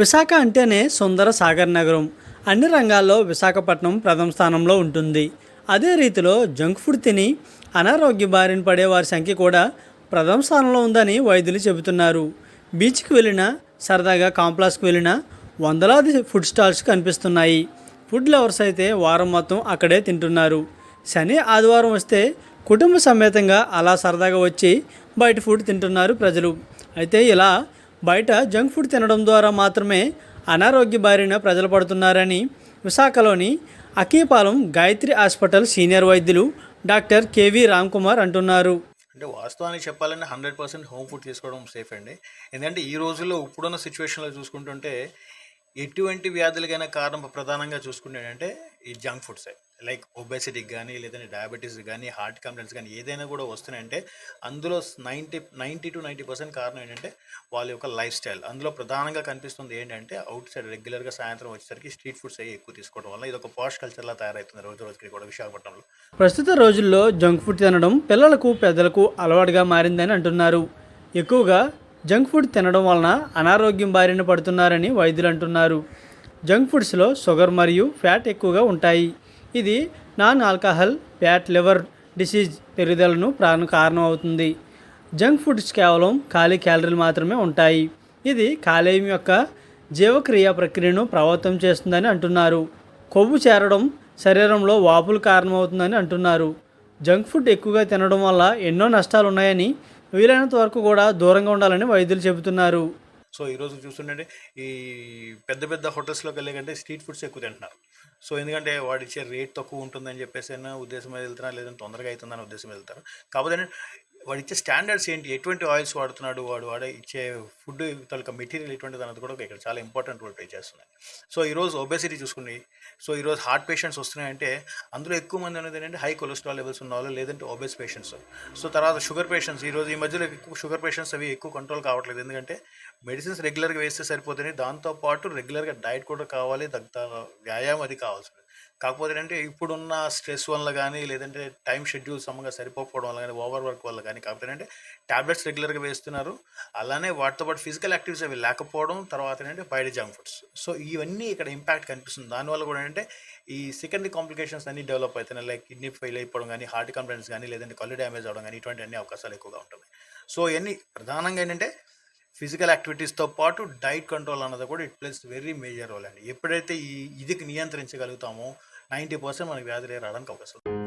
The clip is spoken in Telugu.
విశాఖ అంటేనే సుందర సాగర్ నగరం. అన్ని రంగాల్లో విశాఖపట్నం ప్రథమ స్థానంలో ఉంటుంది. అదే రీతిలో జంక్ ఫుడ్ తిని అనారోగ్య బారిన పడే వారి సంఖ్య కూడా ప్రథమ స్థానంలో ఉందని వైద్యులు చెబుతున్నారు. బీచ్కి వెళ్ళినా సరదాగా కాంప్లెక్స్కి వెళ్ళినా వందలాది ఫుడ్ స్టాల్స్ కనిపిస్తున్నాయి. ఫుడ్ లవర్స్ అయితే వారం మొత్తం అక్కడే తింటున్నారు. శని ఆదివారం వస్తే కుటుంబ సమేతంగా అలా సరదాగా వచ్చి బయట ఫుడ్ తింటున్నారు ప్రజలు. అయితే ఇలా బయట జంక్ ఫుడ్ తినడం ద్వారా మాత్రమే అనారోగ్య బారిన ప్రజలు పడుతున్నారని విశాఖలోని అకీపాలెం గాయత్రి హాస్పిటల్ సీనియర్ వైద్యులు డాక్టర్ కేవీ రామ్ కుమార్ అంటున్నారు. అంటే వాస్తవానికి చెప్పాలంటే హండ్రెడ్ పర్సెంట్ హోమ్ ఫుడ్ తీసుకోవడం సేఫ్ అండి. ఎందుకంటే ఈ రోజుల్లో ఇప్పుడున్న సిచ్యువేషన్లో చూసుకుంటుంటే ఎటువంటి వ్యాధులకైనా కారణం ప్రధానంగా చూసుకుంటే అంటే ఈ జంక్ ఫుడ్సే. లైక్ ఒబెసిటీకి కానీ లేదంటే డయాబెటీస్ కానీ హార్ట్ కంప్లైంట్స్ కానీ ఏదైనా కూడా వస్తున్నాయంటే అందులో ninety ninety two ninety percent కారణం ఏంటంటే వాళ్ళ యొక్క లైఫ్ స్టైల్ అందులో ప్రధానంగా కనిపిస్తుంది ఏంటంటే అవుట్ సైడ్ రెగ్యులర్గా సాయంత్రం వచ్చేసరికి స్ట్రీట్ ఫుడ్స్ అవి ఎక్కువ తీసుకోవడం వల్ల ఇది ఒక పాష్ కల్చర్లా తయారవుతుంది రోజు రోజుకి కూడా విశాఖపట్నంలో. ప్రస్తుత రోజుల్లో జంక్ ఫుడ్ తినడం పిల్లలకు పెద్దలకు అలవాటుగా మారిందని అంటున్నారు. ఎక్కువగా జంక్ ఫుడ్ తినడం వలన అనారోగ్యం బారిన పడుతున్నారని వైద్యులు అంటున్నారు. జంక్ ఫుడ్స్లో షుగర్ మరియు ఫ్యాట్ ఎక్కువగా ఉంటాయి. ఇది non alcohol fat liver disease పెరుగుదలను ప్రాణ కారణం అవుతుంది జంక్ ఫుడ్స్ కేవలం ఖాళీ క్యాలరీలు మాత్రమే ఉంటాయి. ఇది కాలేయం యొక్క జీవక్రియ ప్రక్రియను ప్రభావితం చేస్తుందని అంటున్నారు. కొవ్వు చేరడం శరీరంలో వాపులు కారణమవుతుందని అంటున్నారు. జంక్ ఫుడ్ ఎక్కువగా తినడం వల్ల ఎన్నో నష్టాలు ఉన్నాయని వీలైనంత వరకు కూడా దూరంగా ఉండాలని వైద్యులు చెబుతున్నారు. సో ఈరోజు చూస్తుంటే ఈ పెద్ద పెద్ద హోటల్స్లోకి వెళ్ళే కంటే స్ట్రీట్ ఫుడ్స్ ఎక్కువ తింటున్నారు. సో ఎందుకంటే వాడు ఇచ్చే రేట్ తక్కువ ఉంటుందని చెప్పేసి అయినా ఉద్దేశం మీద వెళ్తున్నారు లేదంటే తొందరగా అవుతుందని ఉద్దేశం వెళ్తారు. కాకపోతే వాడు ఇచ్చే స్టాండర్డ్స్ ఏంటి? ఎటువంటి ఆయిల్స్ వాడుతున్నాడు? వాడు వాడే ఇచ్చే ఫుడ్ తాలూకా మెటీరియల్ ఎటువంటిది అన్నది కూడా ఇక్కడ చాలా ఇంపార్టెంట్ రోల్ ప్లే చేస్తున్నాయి. సో ఈరోజు ఒబెసిటీ చూసుకుని సో ఈరోజు హార్ట్ పేషెంట్స్ వస్తున్నాయంటే అందులో ఎక్కువ మంది అనేది ఏంటంటే హై కొలెస్ట్రాల్ లెవెల్స్ ఉన్న వాళ్ళు లేదంటే ఒబెస్ పేషెంట్స్ సో తర్వాత షుగర్ పేషెంట్స్ ఈరోజు ఈ మధ్యలో ఎక్కువ షుగర్ పేషెంట్స్ అవి ఎక్కువ కంట్రోల్ కావట్లేదు. ఎందుకంటే మెడిసిన్స్ రెగ్యులర్గా వేస్తే సరిపోతుంది దాంతోపాటు రెగ్యులర్గా డైట్ కూడా కావాలి తగ్గ వ్యాయామం అది కావాల్సింది. కాకపోతే ఏంటంటే ఇప్పుడున్న స్ట్రెస్ వల్ల కానీ లేదంటే టైం షెడ్యూల్ సమంగా సరిపోకపోవడం వల్ల కానీ ఓవర్ వర్క్ వల్ల కానీ కాకపోతే ఏంటంటే ట్యాబ్లెట్స్ రెగ్యులర్గా వేస్తున్నారు. అలానే వాటితో పాటు ఫిజికల్ యాక్టివిటీస్ అవి లేకపోవడం తర్వాత ఏంటంటే బయట జంక్ ఫుడ్స్. సో ఇవన్నీ ఇక్కడ ఇంపాక్ట్ కనిపిస్తుంది. దానివల్ల కూడా ఏంటంటే ఈ సెకండరీ కాంప్లికేషన్స్ అన్ని డెవలప్ అవుతున్నాయి లైక్ కిడ్నీ ఫెయిల్ అయిపోవడం కానీ హార్ట్ కంప్లైంట్స్ కానీ లేదంటే కళ్ళు డ్యామేజ్ అవడం కానీ ఇటువంటి అన్ని అవకాశాలు ఎక్కువగా ఉంటుంది సో ఇవన్నీ ప్రధానంగా ఏంటంటే ఫిజికల్ యాక్టివిటీస్తో పాటు డైట్ కంట్రోల్ అన్నది కూడా it plays very major role అండి ఎప్పుడైతే ఈ ఇదికి నియంత్రించగలుగుతామో నైంటీ పర్సెంట్ మనకి వ్యాధులు రావడానికి అవకాశం ఉంది.